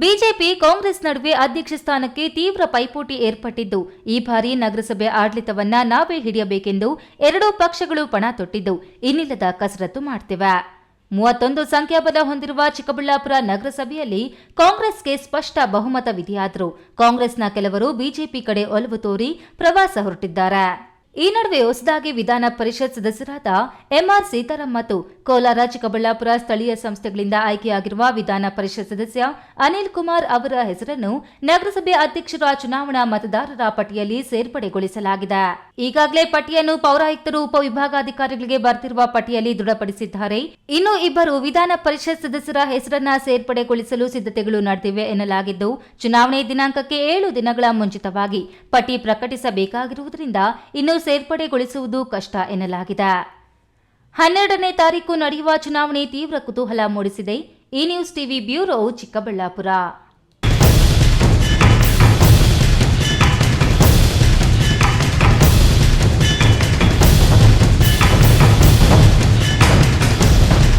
BJP Congress ನಡುವೆ ಅಧ್ಯಕ್ಷ ಸ್ಥಾನಕ್ಕೆ ತೀವ್ರ ಪೈಪೋಟಿ ಏರ್ಪಟ್ಟಿದ್ದು, ಈ ಬಾರಿ ನಗರಸಭೆ ಆಡಳಿತವನ್ನ ನಾವೇ ಹಿಡಿಯಬೇಕೆಂದು ಎರಡೂ ಪಕ್ಷಗಳು ಪಣ ತೊಟ್ಟಿದ್ದು, ಇನ್ನಿಲ್ಲದ ಕಸರತ್ತು ಮಾಡ್ತಿವೆ. ಮೂವತ್ತೊಂದು ಸಂಖ್ಯಾಬಲ ಹೊಂದಿರುವ ಚಿಕ್ಕಬಳ್ಳಾಪುರ ನಗರಸಭೆಯಲ್ಲಿ ಕಾಂಗ್ರೆಸ್ಗೆ ಸ್ಪಷ್ಟ ಬಹುಮತವಿದೆಯಾದರೂ, ಕಾಂಗ್ರೆಸ್ನ ಕೆಲವರು ಬಿಜೆಪಿ ಕಡೆ ಒಲವು ತೋರಿ ಪ್ರವಾಸ ಹೊರಟಿದ್ದಾರೆ. ಈ ನಡುವೆ ಹೊಸದಾಗಿ ವಿಧಾನ ಪರಿಷತ್ ಸದಸ್ಯರಾದ ಎಂಆರ್ ಸೀತಾರಾಮ್ ಮತ್ತು ಕೋಲಾರ, ಚಿಕ್ಕಬಳ್ಳಾಪುರ ಸ್ಥಳೀಯ ಸಂಸ್ಥೆಗಳಿಂದ ಆಯ್ಕೆಯಾಗಿರುವ ವಿಧಾನ ಪರಿಷತ್ ಸದಸ್ಯ ಅನಿಲ್ ಕುಮಾರ್ ಅವರ ಹೆಸರನ್ನು ನಗರಸಭೆ ಅಧ್ಯಕ್ಷರ ಚುನಾವಣಾ ಮತದಾರರ ಪಟ್ಟಿಯಲ್ಲಿ ಸೇರ್ಪಡೆಗೊಳಿಸಲಾಗಿದೆ. ಈಗಾಗಲೇ ಪಟ್ಟಿಯನ್ನು ಪೌರಾಯುಕ್ತರು, ಉಪವಿಭಾಗಾಧಿಕಾರಿಗಳಿಗೆ ಬರ್ತಿರುವ ಪಟ್ಟಿಯಲ್ಲಿ ದೃಢಪಡಿಸಿದ್ದಾರೆ. ಇನ್ನು ಇಬ್ಬರು ವಿಧಾನ ಪರಿಷತ್ ಸದಸ್ಯರ ಹೆಸರನ್ನ ಸೇರ್ಪಡೆಗೊಳಿಸಲು ಸಿದ್ಧತೆಗಳು ನಡೆದಿವೆ ಎನ್ನಲಾಗಿದ್ದು, ಚುನಾವಣೆ ದಿನಾಂಕಕ್ಕೆ ಏಳು ದಿನಗಳ ಮುಂಚಿತವಾಗಿ ಪಟ್ಟಿ ಪ್ರಕಟಿಸಬೇಕಾಗಿರುವುದರಿಂದ ಇನ್ನು ಸೇರ್ಪಡೆಗೊಳಿಸುವುದು ಕಷ್ಟ ಎನ್ನಲಾಗಿದೆ. ಹನ್ನೆರಡನೇ ತಾರೀಕು ನಡೆಯುವ ಚುನಾವಣೆ ತೀವ್ರ ಕುತೂಹಲ ಮೂಡಿಸಿದೆ. ಈ ನ್ಯೂಸ್ ಟಿವಿ ಬ್ಯೂರೋ ಚಿಕ್ಕಬಳ್ಳಾಪುರ.